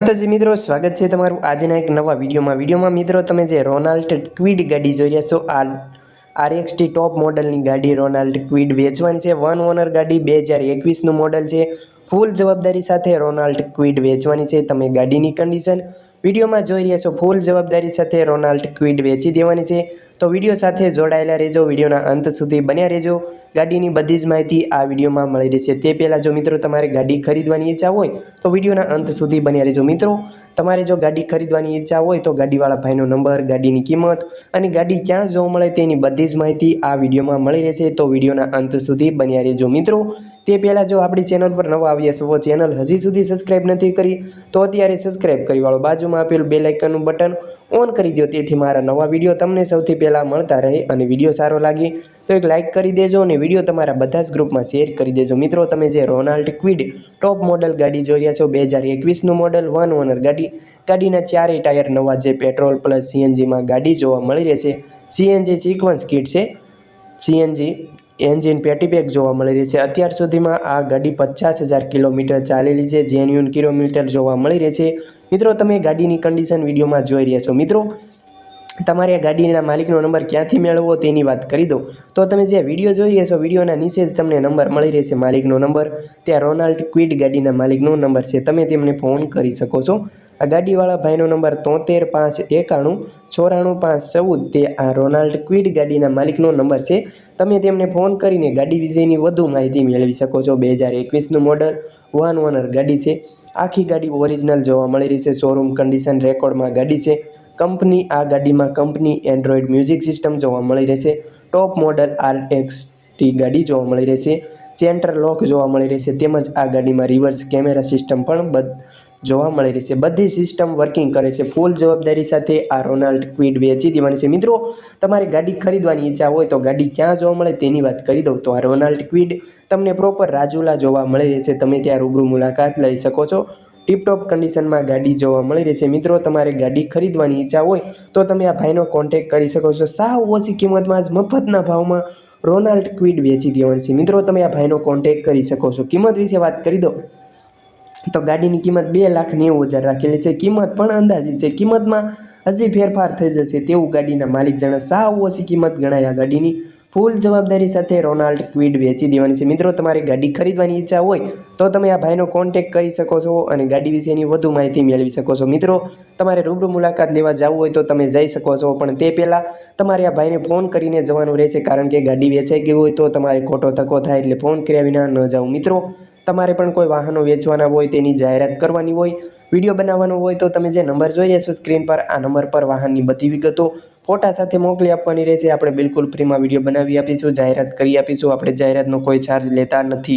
માતાજી મિત્રો, સ્વાગત છે તમારું આજના એક નવા વિડીયોમાં. વિડીયોમાં મિત્રો, તમે જે રોનાલ્ડ ક્વિડ ગાડી જોઈ રહ્યા છો, આ આરએક્સટી ટોપ મોડલની ગાડી રોનાલ્ડ ક્વિડ વેચવાની છે. વન ઓનર ગાડી બે હજાર એકવીસનું મોડલ છે. ફૂલ જવાબદારી સાથે રોનાલ્ડ ક્વિડ વેચવાની છે. તમે ગાડીની કન્ડિશન વિડીયોમાં જોઈ રહ્યા છો ફૂલ જવાબદારી સાથે રોનાલ્ડ ક્વિડ વેચી દેવાની છે. તો વીડિયો સાથે જોડાયેલા રહેજો, વિડીયોના અંત સુધી બન્યા રહેજો. ગાડીની બધી જ માહિતી આ વિડીયોમાં મળી રહેશે. તે પહેલાં જો મિત્રો તમારે ગાડી ખરીદવાની ઈચ્છા હોય, તો વિડીયોના અંત સુધી બન્યા રહેજો. મિત્રો, તમારે જો ગાડી ખરીદવાની ઈચ્છા હોય, તો ગાડીવાળા ભાઈનો નંબર, ગાડીની કિંમત અને ગાડી ક્યાં જોવા મળે તેની બધી જ માહિતી આ વિડીયોમાં મળી રહેશે. તો વિડીયોના અંત સુધી બન્યા રહેજો. મિત્રો, તે પહેલાં જો આપણી ચેનલ પર નવા આવ્યા છો, ચેનલ હજી સુધી સબસ્ક્રાઇબ નથી કરી, તો અત્યારે સબસ્ક્રાઈબ કરી વાળો બાજુમાં આપેલું બે લાઇકનનું બટન ઓન કરી દો તેથી મારા નવા વીડિયો તમને સૌથી પહેલાં મળતા રહે અને વીડિયો સારો લાગે તો એક લાઇક કરી દેજો અને વીડિયો તમારા બધા જ ગ્રુપમાં શેર કરી દેજો. મિત્રો, તમે જે રોનાલ્ડ ક્વિડ ટોપ મોડલ ગાડી જોઈ રહ્યા છો, બે હજાર એકવીસનું મોડલ વન ઓનર ગાડી. ગાડીના ચારેય ટાયર નવા જે પેટ્રોલ પ્લસ સીએનજીમાં ગાડી જોવા મળી રહેશે. સીએનજી સિક્વન્સ કિટ છે. સીએનજી એન્જિન પેટીપેક જોવા મળી રહી છે. અત્યાર સુધીમાં આ ગાડી પચાસ હજાર કિલોમીટર ચાલેલી છે. જેન્યુન કિલોમીટર જોવા મળી રહી છે. મિત્રો, તમે ગાડીની કન્ડિશન વિડીયોમાં જોઈ રહ્યા છો. મિત્રો, તમારે આ ગાડીના માલિકનો નંબર ક્યાંથી મેળવવો તેની વાત કરી દો તો તમે જે વીડિયો જોઈ રહ્યા છો, વિડીયોના નીચે જ તમને નંબર મળી રહેશે માલિકનો નંબર. ત્યાં રોનાલ્ડ ક્વિડ ગાડીના માલિકનો નંબર છે. તમે તેમને ફોન કરી શકો છો. આ ગાડીવાળા ભાઈનો નંબર તોતેર પાંચ એકાણું, ચોરાણું પાંચ ચૌદ તે આ રોનાલ્ડ ક્વિડ ગાડીના માલિકનો નંબર છે. તમે તેમને ફોન કરીને ગાડી વિશેની વધુ માહિતી મેળવી શકો છો. બે હજાર એકવીસનું મોડલ વન ઓનર ગાડી છે. આખી ગાડી ઓરિજિનલ જોવા મળી રહી છે. શોરૂમ કન્ડિશન રેકોર્ડમાં ગાડી છે. કંપની આ ગાડીમાં કંપની એન્ડ્રોઈડ મ્યુઝિક સિસ્ટમ જોવા મળી રહેશે top model R X T ગાડી જોવા મળી રહેશે. સેન્ટર લોક જોવા મળી રહેશે. તેમજ આ ગાડીમાં રિવર્સ કેમેરા સિસ્ટમ પણ બધ, જોવા મળી રહેશે. બધી સિસ્ટમ વર્કિંગ કરે છે. ફૂલ જવાબદારી સાથે આ રોનાલ્ડ ક્વિડ વેચી દેવાની છે. મિત્રો, તમારે ગાડી ખરીદવાની ઈચ્છા હોય તો ગાડી ક્યાં જોવા મળે તેની વાત કરી દઉં. તો આ રોનાલ્ડ ક્વિડ તમને પ્રોપર રાજુલા જોવા મળી રહેશે. તમે ત્યાં રૂબરૂ મુલાકાત લઈ શકો છો. ટીપટોપ કન્ડિશનમાં ગાડી જોવા મળી રહેશે મિત્રો, તમારે ગાડી ખરીદવાની ઈચ્છા હોય તો તમે આ ભાઈનો કોન્ટેક કરી શકો છો. સાવ ઓછી કિંમતમાં જ મફતના ભાવમાં રોનાલ્ડ ક્વિડ વેચી દેવાની છે. મિત્રો, તમે આ ભાઈનો કોન્ટેક કરી શકો છો. કિંમત વિશે વાત કરી દો. તો ગાડીની કિંમત બે લાખ નેવું હજાર રાખેલી છે. કિંમત પણ અંદાજી છે. કિંમતમાં હજી ફેરફાર થઈ જશે તેવું ગાડીના માલિક જણાવે સાવ ઓછી કિંમત ગણાય આ ગાડીની. ફૂલ જવાબદારી સાથે રોનાલ્ડ ક્વિડ વેચી દેવાની છે. મિત્રો, તમારે ગાડી ખરીદવાની ઈચ્છા હોય તો તમે આ ભાઈનો કોન્ટેક કરી શકો છો અને ગાડી વિશેની વધુ માહિતી મેળવી શકો છો. મિત્રો, તમારે રૂબરૂ મુલાકાત લેવા જવું હોય તો તમે જઈ શકો છો, પણ તે પહેલાં તમારે આ ભાઈને ફોન કરીને જવાનું રહેશે, કારણ કે ગાડી વેચાઈ ગઈ હોય તો તમારે ખોટો તકો થાય એટલે ફોન કર્યા વિના ન જાઓ. મિત્રો તમારે પણ કોઈ વાહનો વેચવાના હોય, તેની જાહેરાત કરવાની હોય, વીડિયો બનાવવાનો હોય, તો તમે જે નંબર જોઈ રહ્યા છો સ્ક્રીન પર, આ નંબર પર વાહનની બધી વિગતો ફોટા સાથે મોકલી આપવાની રહેશે. આપણે બિલકુલ ફ્રીમાં વીડિયો બનાવી આપીશું, જાહેરાત કરી આપીશું. આપણે જાહેરાતનો કોઈ ચાર્જ લેતા નથી.